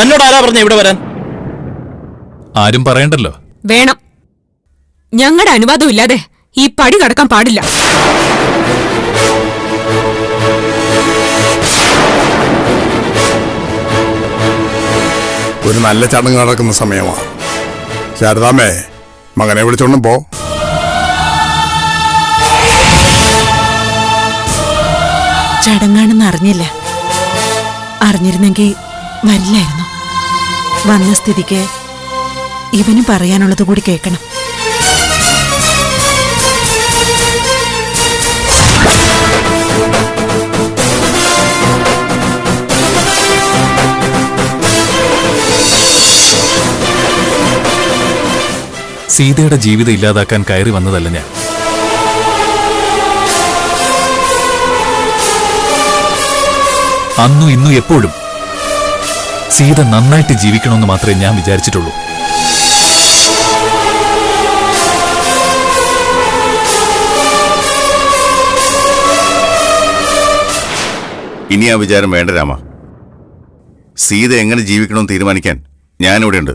തന്നോട് ആരാ പറഞ്ഞ ഇവിടെ വരാൻ? ആരും പറയണ്ടല്ലോ. വേണം. ഞങ്ങളുടെ അനുവാദം ഇല്ലാതെ ഈ പടി കടക്കാൻ പാടില്ല. ഒരു നല്ല ചടങ്ങ് നടക്കുന്ന സമയമാണ് ശാരദാമേ മകനെ വിളിച്ചോണ്ടും പോ. ചടങ്ങാണെന്ന് അറിഞ്ഞില്ല. അറിഞ്ഞിരുന്നെങ്കിൽ വരില്ലായിരുന്നു. വന്ന സ്ഥിതിക്ക് ഇവന് പറയാനുള്ളത് കൂടി കേൾക്കണം. സീതയുടെ ജീവിതം ഇല്ലാതാക്കാൻ കയറി വന്നതല്ല ഞാൻ. അന്നും ഇന്നും എപ്പോഴും സീത നന്നായിട്ട് ജീവിക്കണമെന്ന് മാത്രമേ ഞാൻ വിചാരിച്ചിട്ടുള്ളൂ. ഇനി ആ വിചാരം വേണ്ട രാമ. സീത എങ്ങനെ ജീവിക്കണമെന്ന് തീരുമാനിക്കാൻ ഞാനിവിടെ ഉണ്ട്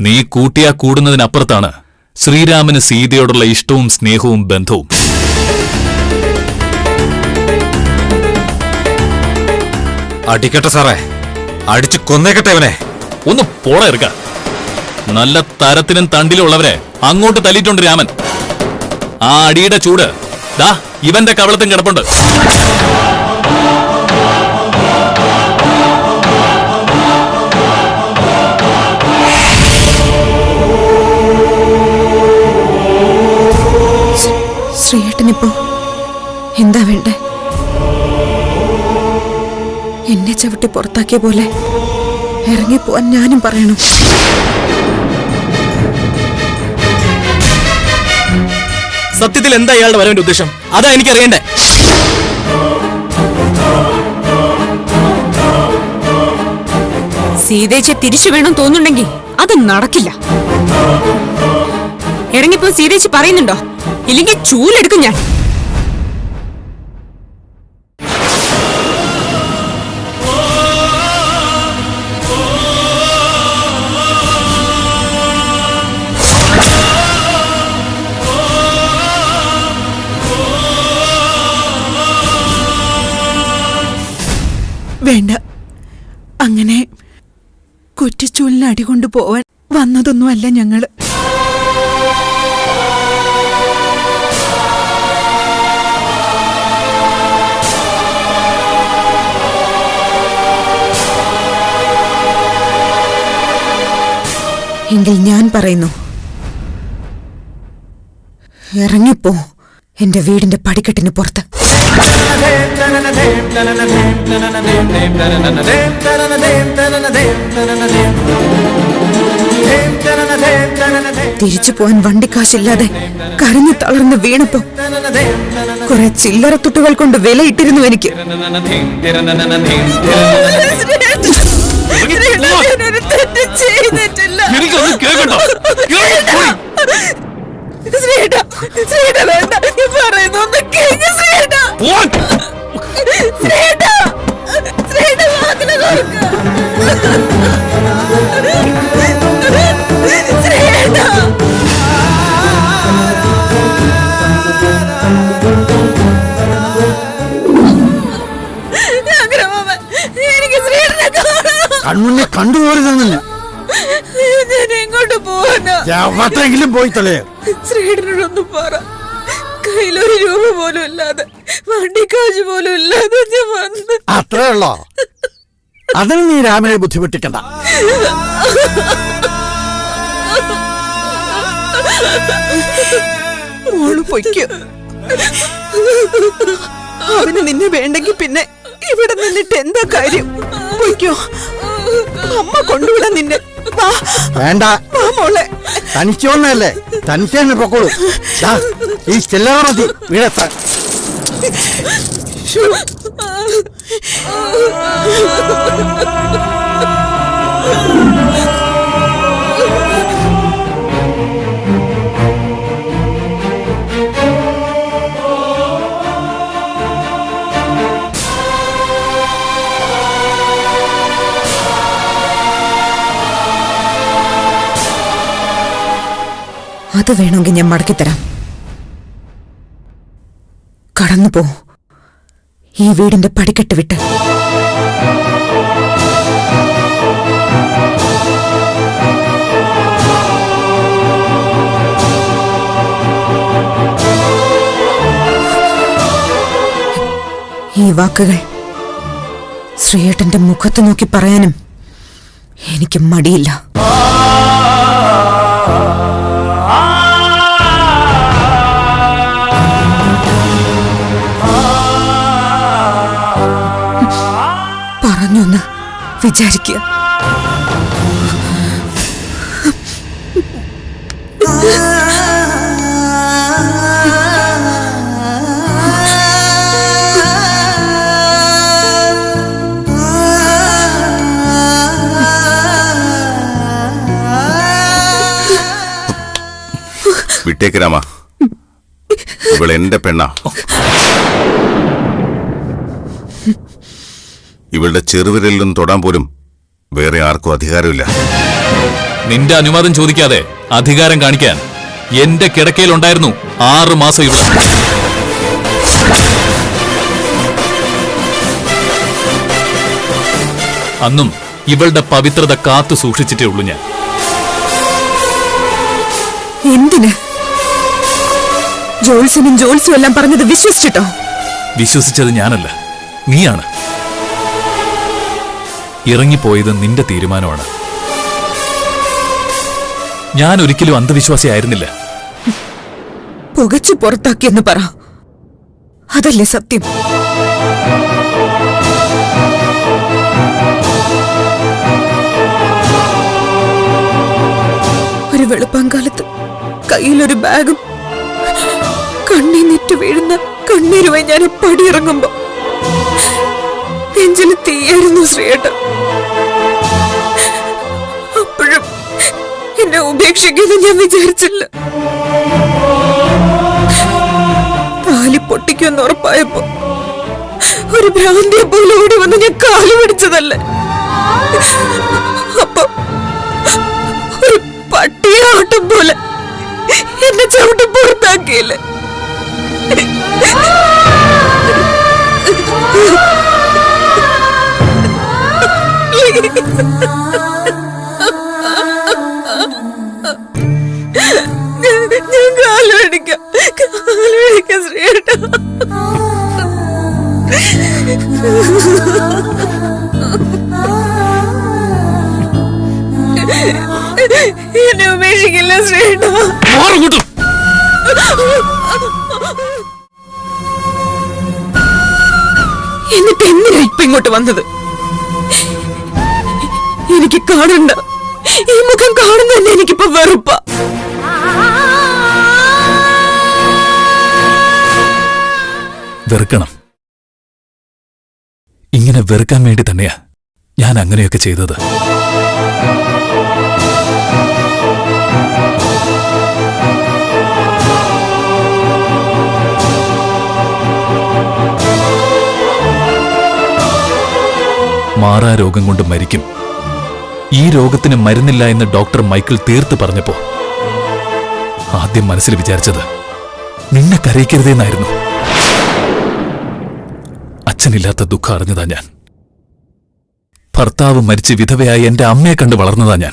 നീ കൂട്ടിയാ കൂടുന്നതിനപ്പുറത്താണ് ശ്രീരാമന് സീതയോടുള്ള ഇഷ്ടവും സ്നേഹവും ബന്ധവും. അടിക്കട്ടെ സാറേ. അടിച്ച് കൊന്നേക്കട്ടെ ഇവനെ. ഒന്ന് പോളെ എടുക്ക. നല്ല തരത്തിനും തണ്ടിലും ഉള്ളവരെ അങ്ങോട്ട് തല്ലിയിട്ടുണ്ട് രാമൻ. ആ അടിയുടെ ചൂട്. ദാ ഇവന്റെ കവളത്തും കിടപ്പുണ്ട്. ശ്രീയേട്ടനിപ്പോ എന്താ വേണ്ടേ? എന്നെ ചവിട്ടി പുറത്താക്കിയ പോലെ ഇറങ്ങിപ്പോവാൻ ഞാനും പറയണം. സത്യത്തിൽ എന്താ ഇയാളുടെ വരവിന്റെ ഉദ്ദേശം? അതാ എനിക്ക് അറിയണ്ടേ സീതേച്ചെ തിരിച്ചു വേണം തോന്നുന്നുണ്ടെങ്കിൽ അത് നടക്കില്ല. ഇറങ്ങിപ്പോ സീതേച്ചി പറയുന്നുണ്ടോ? ഇല്ലെങ്കിൽ ചൂലെടുക്കും ഞാൻ. വേണ്ട. അങ്ങനെ കുറ്റിച്ചൂലിന് അടികൊണ്ടു പോവാൻ വന്നതൊന്നുമല്ല ഞങ്ങൾ. എങ്കിൽ ഞാൻ പറയുന്നു. ഇറങ്ങിപ്പോ എന്റെ വീടിന്റെ പടിക്കെട്ടിന് പുറത്ത്. തിരിച്ചു പോവാൻ വണ്ടിക്കാശില്ലാതെ കരഞ്ഞു തളർന്ന് വീണപ്പോ കുറെ ചില്ലറ തുട്ടുകൾ കൊണ്ട് വിലയിട്ടിരുന്നു എനിക്ക്. എനിക്കൊന്നും കേൾക്കണ്ടോ ശ്രീയേട്ടാ, ശ്രീയേട്ടാ വേണ്ട, നീ പറയുന്ന ഒന്ന് കേൾക്ക് ശ്രീയേട്ടാ. ശ്രീയേട്ടാ, ശ്രീയേട്ടാ വാതിൽ തുറക്ക്. ശ്രീയേട്ടാ. കണ്ടുപോരുതെന്നില്ല ഞാൻ എങ്ങോട്ട് പോവാനാ? എവിടെങ്കിലും പോയി തലേ. ശ്രീഡനോടൊന്നും പറ. കയ്യിലൊരു രൂപ പോലും ഇല്ലാതെ വണ്ടിക്കാശ് പോലും ഇല്ലാതെ ഞാൻ വന്ന് അത്രേ ഉള്ളോ? അതിന് നീ രാമനെ ബുദ്ധിമുട്ടിക്കണ്ട. മോൾ പൊയ്ക്കോ. അവന് നിന്നെ വേണ്ടെങ്കിൽ പിന്നെ ഇവിടെ നിന്നിട്ട് എന്താ കാര്യം? പൊയ്ക്കോ. അമ്മ കൊണ്ടുവിടാൻ നിന്നെ. വാ. വേണ്ട. വാ മോളെ. തനിച്ച് വന്നതല്ലേ തനിച്ച് തന്നെ പൊക്കോളൂ ഈ ചില്ലറ മതി. വീടെത്താൻ. ശ്ശോ. അത് വേണമെങ്കിൽ ഞാൻ മടക്കിത്തരാം കടന്നു പോ. ഈ വീടിന്റെ പടിക്കെട്ട് വിട്ട്. ഈ വാക്കുകൾ ശ്രീയേട്ടന്റെ മുഖത്ത് നോക്കി പറയാനും എനിക്ക് മടിയില്ല. വിചാരിക്കുക വിട്ടേക്ക് രാമ. എന്റെ പെണ്ണാ. ഇവളുടെ ചെറുവിരലിലും തൊടാൻ പോലും വേറെ ആർക്കും അധികാരമില്ല. നിന്റെ അനുവാദം ചോദിക്കാതെ അധികാരം കാണിക്കാൻ എന്റെ കിടക്കയിലുണ്ടായിരുന്നു ആറു മാസം ഇവിടെ. അന്നും ഇവളുടെ പവിത്രത കാത്തു സൂക്ഷിച്ചിട്ടേ ഉള്ളൂ ഞാൻ. എന്തിന്? ജോത്സ്യനും ജോത്സ്യം എല്ലാം പറഞ്ഞത് വിശ്വസിച്ചിട്ടോ? വിശ്വസിച്ചത് ഞാനല്ല. നീയാണ്. ഇറങ്ങിപ്പോയത് നിന്റെ തീരുമാനമാണ്. ഞാൻ ഒരിക്കലും അന്ധവിശ്വാസിയായിരുന്നില്ല പുകച്ചു പുറത്താക്കിയെന്ന് പറ. അതല്ലേ സത്യം? ഒരു വെളുപ്പാങ്കാലത്ത് കയ്യിലൊരു ബാഗും കണ്ണീ നെറ്റ് വീഴുന്ന കണ്ണീരുമായി ഞാൻ പടിയിറങ്ങുമ്പോ നെഞ്ചിൽ തീയായിരുന്നു ശ്രീയേട്ടൻ. അപ്പോഴും എന്നെ ഉപേക്ഷിക്കുമെന്ന് ഞാൻ വിചാരിച്ചില്ല. താലി പൊട്ടിക്കുമെന്ന് ഉറപ്പായപ്പോ ഒരു ഭ്രാന്തിയെ പോലെ ഓടി വന്ന് ഞാൻ കാലു പിടിച്ചതല്ലേ? അപ്പൊ ഒരു പട്ടിയെ ആട്ടം പോലെ എന്നെ ചവിട്ടി പുറത്താക്കിയില്ലേ? ഞാൻ കാലു പിടിക്കാം കാലു പിടിക്കാം ശ്രീയേട്ടാ. എന്നെ ഉപേക്ഷിക്കില്ല ശ്രീയേട്ടാ. എന്നിട്ട് എന്തിനാ ഇപ്പൊ ഇങ്ങോട്ട് വന്നത്? എനിക്ക് കാണണ്ട. ഈ മുഖം കാണുന്ന എനിക്കിപ്പോ വെറുപ്പ. വെറുക്കണം. ഇങ്ങനെ വെറുക്കാൻ വേണ്ടി തന്നെയാ ഞാൻ അങ്ങനെയൊക്കെ ചെയ്തത്. മാറാ രോഗം കൊണ്ട് മരിക്കും. ഈ രോഗത്തിന് മരുന്നില്ല എന്ന് ഡോക്ടർ മൈക്കിൾ തീർത്ത് പറഞ്ഞപ്പോ ആദ്യം മനസ്സിൽ വിചാരിച്ചത് നിന്നെ കരയിക്കരുതെന്നായിരുന്നു. അച്ഛനില്ലാത്ത ദുഃഖം അറിഞ്ഞതാ ഞാൻ. ഭർത്താവ് മരിച്ച് വിധവയായി എന്റെ അമ്മയെ കണ്ട് വളർന്നതാ ഞാൻ.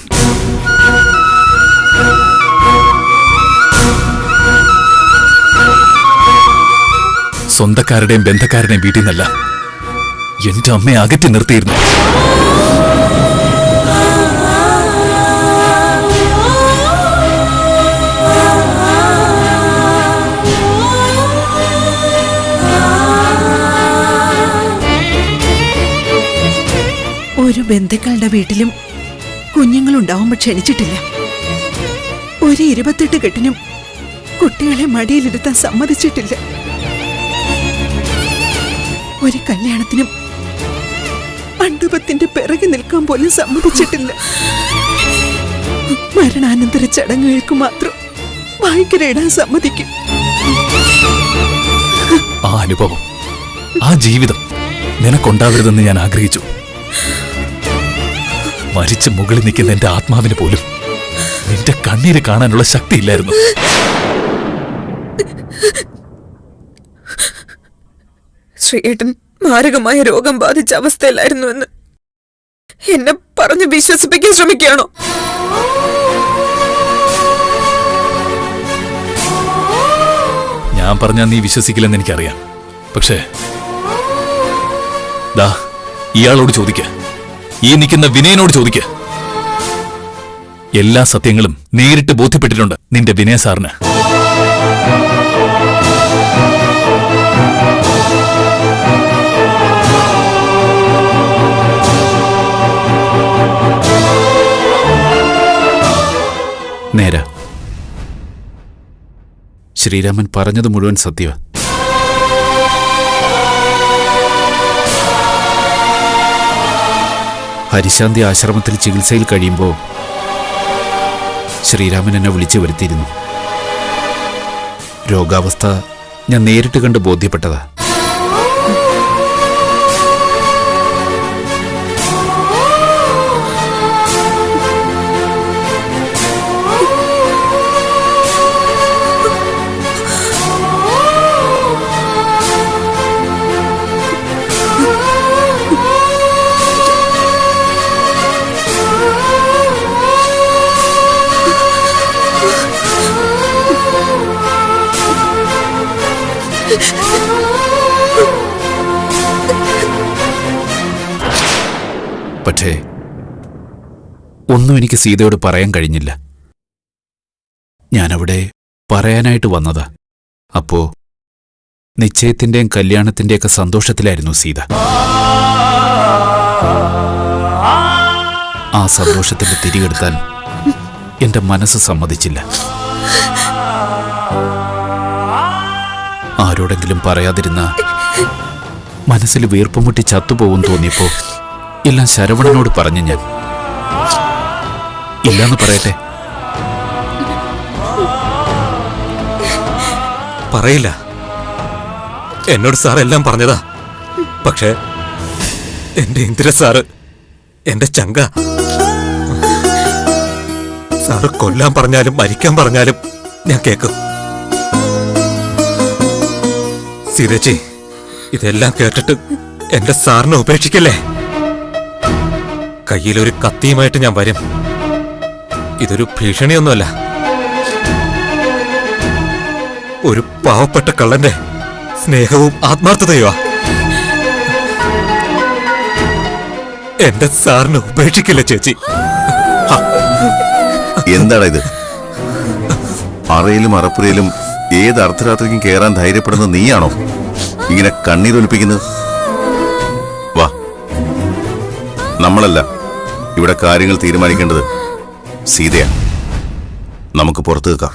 സ്വന്തക്കാരുടെയും ബന്ധക്കാരുടെയും വീട്ടിൽ നിന്നല്ല എന്റെ അമ്മയെ അകറ്റി നിർത്തിയിരുന്നു. ബന്ധുക്കളുടെ വീട്ടിലും കുഞ്ഞുങ്ങളുണ്ടാവുമ്പോൾ ക്ഷണിച്ചിട്ടില്ല. ഒരു ഇരുപത്തെട്ട് കെട്ടിനും കുട്ടികളെ മടിയിലിരുത്താൻ സമ്മതിച്ചിട്ടില്ല. ഒരു കല്യാണത്തിനും മണ്ഡപത്തിന്റെ പിറകെ നിൽക്കാൻ പോലും സമ്മതിച്ചിട്ടില്ല. മരണാനന്തര ചടങ്ങുകൾക്ക് മാത്രം ഭയങ്കര ഇടാൻ സമ്മതിക്കും. ആ അനുഭവം ആ ജീവിതം നിനക്കുണ്ടാവരുതെന്ന് ഞാൻ ആഗ്രഹിച്ചു. മരിച്ച മുകളിൽ നിൽക്കുന്ന എന്റെ ആത്മാവിന് പോലും നിന്റെ കണ്ണീര് കാണാനുള്ള ശക്തിയില്ലായിരുന്നു. ശ്രീയേട്ടൻ മാരകമായ രോഗം ബാധിച്ച അവസ്ഥയിലായിരുന്നു എന്ന് എന്നെ പറഞ്ഞ് വിശ്വസിപ്പിക്കാൻ ശ്രമിക്കുകയാണോ? ഞാൻ പറഞ്ഞാൽ നീ വിശ്വസിക്കില്ലെന്ന് എനിക്കറിയാം. പക്ഷേ ദാ ഇയാളോട് ചോദിക്ക. ഈ നിൽക്കുന്ന വിനയനോട് ചോദിക്ക. എല്ലാ സത്യങ്ങളും നേരിട്ട് ബോധ്യപ്പെട്ടിട്ടുണ്ട് നിന്റെ വിനയ സാറിന്. നേര. ശ്രീരാമൻ പറഞ്ഞത് മുഴുവൻ സത്യവ. ഹരിശാന്തി ആശ്രമത്തിൽ ചികിത്സയിൽ കഴിയുമ്പോൾ ശ്രീരാമൻ എന്നെ വിളിച്ചു വരുത്തിയിരുന്നു. രോഗാവസ്ഥ ഞാൻ നേരിട്ട് കണ്ട് ബോധ്യപ്പെട്ടതാ. പക്ഷേ ഒന്നും എനിക്ക് സീതയോട് പറയാൻ കഴിഞ്ഞില്ല. ഞാനവിടെ പറയാനായിട്ട് വന്നതാ. അപ്പോ നിശ്ചയത്തിന്റെയും കല്യാണത്തിന്റെയൊക്കെ സന്തോഷത്തിലായിരുന്നു സീത. ആ സന്തോഷത്തിന്റെ തിരികെടുത്താൻ എന്റെ മനസ്സ് സമ്മതിച്ചില്ല. ആരോടെങ്കിലും പറയാതിരുന്ന മനസ്സിൽ വീർപ്പുമുട്ടി ചത്തുപോകും തോന്നിയപ്പോ എല്ലാം ശരവണനോട് പറഞ്ഞു ഞാൻ. ഇല്ലാന്ന് പറയട്ടെ. പറയില്ല. എന്നോട് സാർ എല്ലാം പറഞ്ഞതാ. പക്ഷേ എന്റെ ഇന്ദിര സാറ് എന്റെ ചങ്ക. സാറ് കൊല്ലാൻ പറഞ്ഞാലും മരിക്കാൻ പറഞ്ഞാലും ഞാൻ കേക്കും സീതച്ചി ഇതെല്ലാം കേട്ടിട്ട് എന്റെ സാറിനെ ഉപേക്ഷിക്കല്ലേ? കയ്യിലൊരു കത്തിയുമായിട്ട് ഞാൻ വരും. ഇതൊരു ഭീഷണിയൊന്നുമല്ല. ഒരു പാവപ്പെട്ട കള്ളന്റെ സ്നേഹവും ആത്മാർത്ഥതയുമാ. എന്റെ സാറിനെ ഉപേക്ഷിക്കില്ല ചേച്ചി. എന്താണ് ഇത്? അറയിലും അറപ്പുരയിലും ഏത് അർദ്ധരാത്രിക്കും കയറാൻ ധൈര്യപ്പെടുന്നത് നീയാണോ? ഇങ്ങനെ കണ്ണീരൊലിപ്പിക്കുന്നത്? വാ. നമ്മളല്ല. ഇവിടെ കാര്യങ്ങൾ തീരുമാനിക്കേണ്ടത് സീതയാ നമുക്ക് പുറത്തു നിൽക്കാം.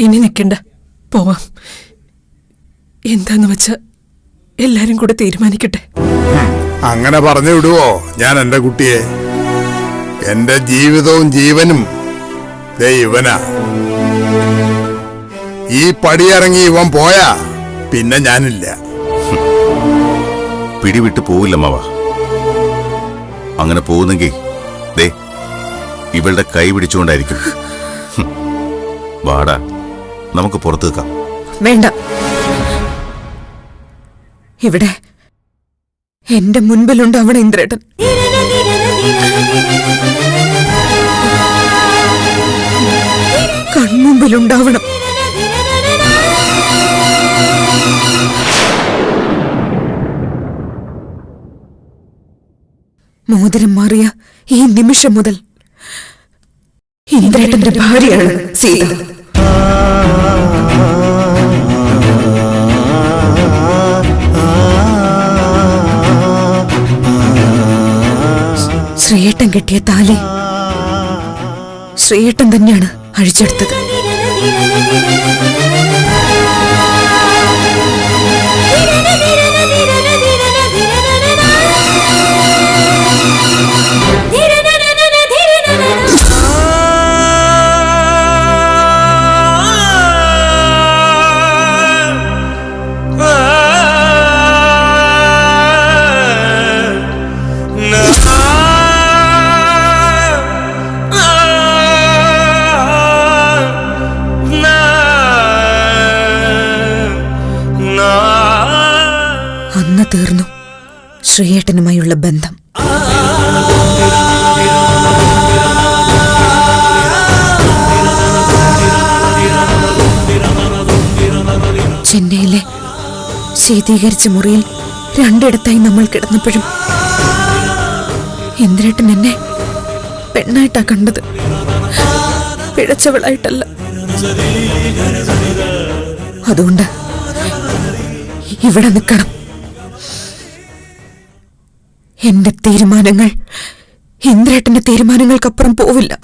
ഇനി നിൽക്കണ്ട പോവാം. എന്താന്ന് വെച്ച എല്ലാരും കൂടെ തീരുമാനിക്കട്ടെ. അങ്ങനെ പറഞ്ഞു വിടുവോ ഞാൻ എന്റെ കുട്ടിയെ? എന്റെ ജീവിതവും ജീവനും ദേ ഇവനാ. ഈ പടിയിറങ്ങി ഇവൻ പോയാ പിന്നെ ഞാനില്ല. പിടിവിട്ട് പോവില്ല മാവ. അങ്ങനെ പോകുന്നെങ്കിൽ ദേ ഇവളുടെ കൈ പിടിച്ചുകൊണ്ടായിരിക്കും. വാടാ നമുക്ക് പുറത്തു നിൽക്കാം. വേണ്ട. ഇവിടെ. എന്റെ മുൻപിലുണ്ട് അവിടെ ഇന്ദ്രേട്ടൻ. കൺമുമ്പിലുണ്ടാവണം മോതിരം മാറിയ ഈ നിമിഷം മുതൽ ഇന്ദ്രേട്ടന്റെ ഭാര്യയാണ് സീത. ശ്രീയേട്ടൻ കെട്ടിയ താലി. ശ്രീയേട്ടൻ തന്നെയാണ് അഴിച്ചെടുത്തത്. ശ്രീയേട്ടനുമായുള്ള ബന്ധം. ചെന്നൈയിലെ ശീതീകരിച്ച മുറിയിൽ രണ്ടിടത്തായി നമ്മൾ കിടന്നപ്പോഴും ഇന്ദ്രേട്ടൻ എന്നെ പെണ്ണായിട്ടാ കണ്ടത്. പിഴച്ചവളായിട്ടല്ല. അതുകൊണ്ട് ഇവിടെ നിൽക്കണം. എന്റെ തീരുമാനങ്ങൾ. ഇന്ദ്രേട്ടന്റെ തീരുമാനങ്ങൾക്കപ്പുറം പോവില്ല.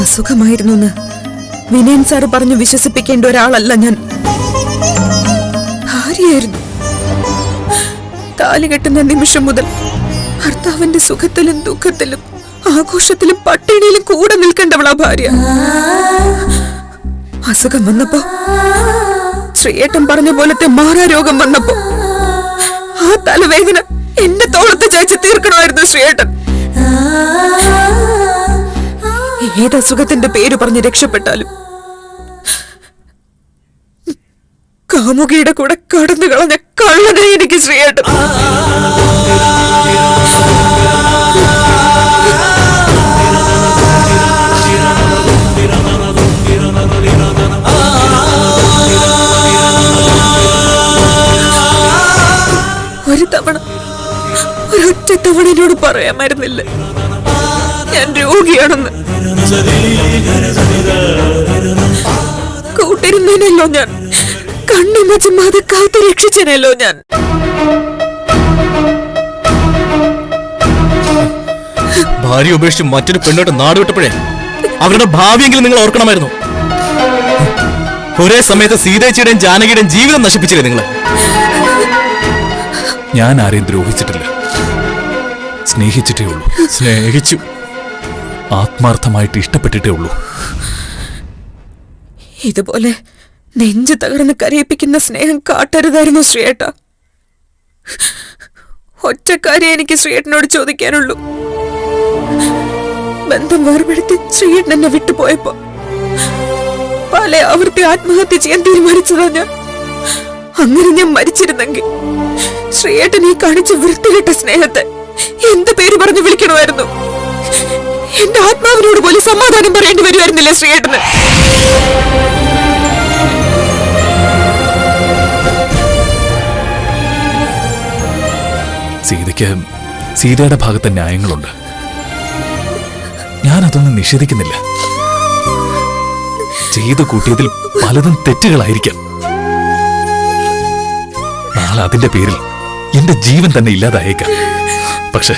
അസുഖമായിരുന്നു വിനയൻ സാറ് പറഞ്ഞു വിശ്വസിപ്പിക്കേണ്ട ഒരാളല്ല ഞാൻ. ഭാര്യയായിരുന്നു താലി കെട്ടുന്ന നിമിഷം മുതൽ ഭർത്താവിന്റെ സുഖത്തിലും ദുഃഖത്തിലും ആഘോഷത്തിലും പട്ടിണിയിലും കൂടെ നിൽക്കേണ്ടവളാ ഭാര്യ. അസുഖം വന്നപ്പോ ശ്രീയേട്ടൻ പറഞ്ഞ പോലത്തെ മാറാരോഗം വന്നപ്പോ ആ തലവേദന എന്റെ തോളത്ത് ചായച്ച് തീർക്കണമായിരുന്നു ശ്രീയേട്ടൻ ഏത് അസുഖത്തിന്റെ പേര് പറഞ്ഞ് രക്ഷപ്പെട്ടാലും കാമുകിയുടെ കൂടെ കടന്നു കളഞ്ഞ കള്ളനെ എനിക്ക് ശ്രീയേട്ടൻ. ഒരു തവണ ഒരൊറ്റ തവണ എന്നോട് പറയാമായിരുന്നില്ല. ഞാൻ രോഗിയാണെന്ന്. കൂട്ടിരുന്നേനല്ലോ ഞാൻ. കണ്ണിമ ചുമ്മാതെ കാത്തു രക്ഷിച്ചനല്ലോ ഞാൻ. ഭാര്യ ഉപേക്ഷിച്ച് മറ്റൊരു പെണ്ണോട്ട് നാട് വിട്ടപ്പോഴേ അവരുടെ ഭാവിയെങ്കിലും നിങ്ങൾ ഓർക്കണമായിരുന്നു. ഒരേ സമയത്ത് സീതേച്ചിയുടെയും ജാനകിയുടെയും ജീവിതം നശിപ്പിച്ചില്ലേ നിങ്ങൾ ഞാൻ ആരെയും ദ്രോഹിച്ചിട്ടില്ല. സ്നേഹിച്ചിട്ടേ ഉള്ളൂ. സ്നേഹിച്ചു. ആത്മാർത്ഥമായിട്ട് ഇഷ്ടപ്പെട്ടിട്ടേ ഉള്ളൂ. ഇതുപോലെ നെഞ്ചു തകർന്ന് കരയിപ്പിക്കുന്ന സ്നേഹം കാട്ടരുതായിരുന്നു ശ്രീയേട്ട. ഒറ്റക്കാരെ എനിക്ക് ശ്രീയേട്ടനോട് ചോദിക്കാനുള്ളൂ. ബന്ധം വേർപെടുത്തി ശ്രീയേട്ടൻ എന്നെ വിട്ടുപോയപ്പോ പല ആവർത്തി ആത്മഹത്യ ചെയ്യാൻ തീരുമാനിച്ചതാ ഞാൻ. അങ്ങനെ ഞാൻ മരിച്ചിരുന്നെങ്കിൽ ശ്രീയേട്ടൻ ഈ കാണിച്ച വൃത്തികെട്ട സ്നേഹത്തെ എന്ത് പേര് പറഞ്ഞു വിളിക്കണമായിരുന്നു? എന്റെ ആത്മാവിനോട് പോലും സമാധാനം പറയേണ്ടി വരുമായിരുന്നില്ലേ ശ്രീയേട്ടന്? സീതയ്ക്ക് സീതയുടെ ഭാഗത്തെ ന്യായങ്ങളുണ്ട്. ഞാനതൊന്നും നിഷേധിക്കുന്നില്ല. ചെയ്തു കൂട്ടിയതിൽ പലതും തെറ്റുകളായിരിക്കാം. നാളെ അതിന്റെ പേരിൽ എന്റെ ജീവൻ തന്നെ ഇല്ലാതായേക്കാം. പക്ഷെ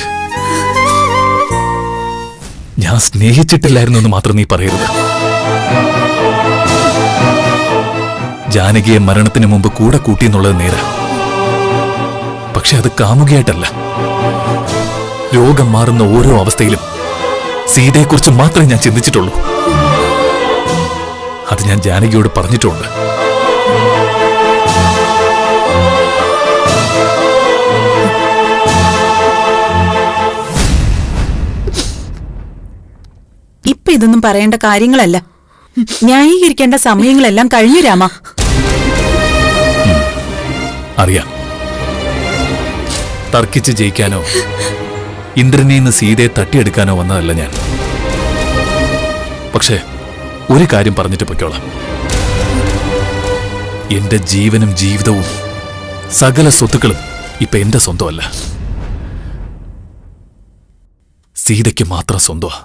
ഞാൻ സ്നേഹിച്ചിട്ടില്ലായിരുന്നു എന്ന് മാത്രം നീ പറയരുത്. ജാനകിയെ മരണത്തിന് മുമ്പ് കൂടെ കൂട്ടിയെന്നുള്ളത് നേരാ. പക്ഷെ അത് കാമുകയായിട്ടല്ല. രോഗം മാറുന്ന ഓരോ അവസ്ഥയിലും സീതയെക്കുറിച്ച് മാത്രമേ ഞാൻ ചിന്തിച്ചിട്ടുള്ളൂ. അത് ഞാൻ ജാനകിയോട് പറഞ്ഞിട്ടുണ്ട്. ഇപ്പൊ ഇതൊന്നും പറയേണ്ട കാര്യങ്ങളല്ല. ന്യായീകരിക്കേണ്ട സമയങ്ങളെല്ലാം കഴിഞ്ഞു രാമ. അറിയാം. തർക്കിച്ച് ജയിക്കാനോ ഇന്ദ്രനെ നിന്ന് സീതയെ തട്ടിയെടുക്കാനോ വന്നതല്ല ഞാൻ. പക്ഷേ ഒരു കാര്യം പറഞ്ഞിട്ട് പൊയ്ക്കോളാം. എന്റെ ജീവനും ജീവിതവും സകല സ്വത്തുക്കളും ഇപ്പൊ എന്റെ സ്വന്തമല്ല. സീതയ്ക്ക് മാത്രം സ്വന്തമാ.